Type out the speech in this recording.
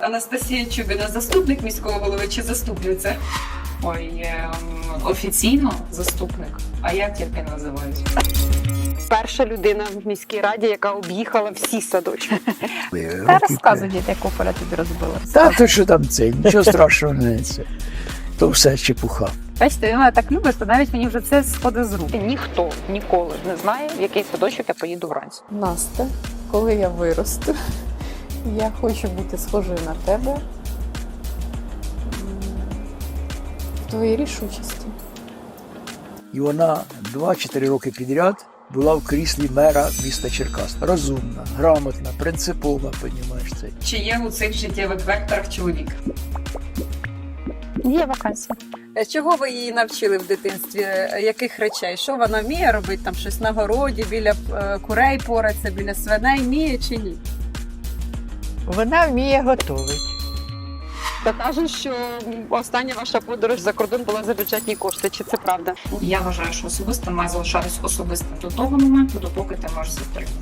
Анастасія Чубіна, заступник міського голови чи заступниця? Ой, ем, офіційно заступник, а я тільки називаюсь. Перша людина в міській раді, яка об'їхала всі садочки. Та розказуй, яку поля тобі розбила. Та то що там це, нічого страшного не це. То все чепуха. Бачите, він мене так любить, що навіть мені вже це сходить з рук. Ніхто ніколи не знає, в який садочок я поїду вранці. Настя, коли я виросту, я хочу бути схожою на тебе в твоїй рішучості. І вона 2-4 роки підряд була в кріслі мера міста Черкас. Розумна, грамотна, принципова, понімаєш це. Чи є у цих життєвих векторах чоловік? Є вакансія. Е, Чого ви її навчили в дитинстві? Е, Яких речей? Що вона вміє робити? Там щось на городі, біля е, курей поратися, біля свиней вміє чи ні? Вона вміє готувати. Та кажуть, що остання ваша подорож за кордон була за бюджетні кошти. Чи це правда? Я вважаю, що особисто має залишатись особисто до того моменту, допоки ти можеш затримати.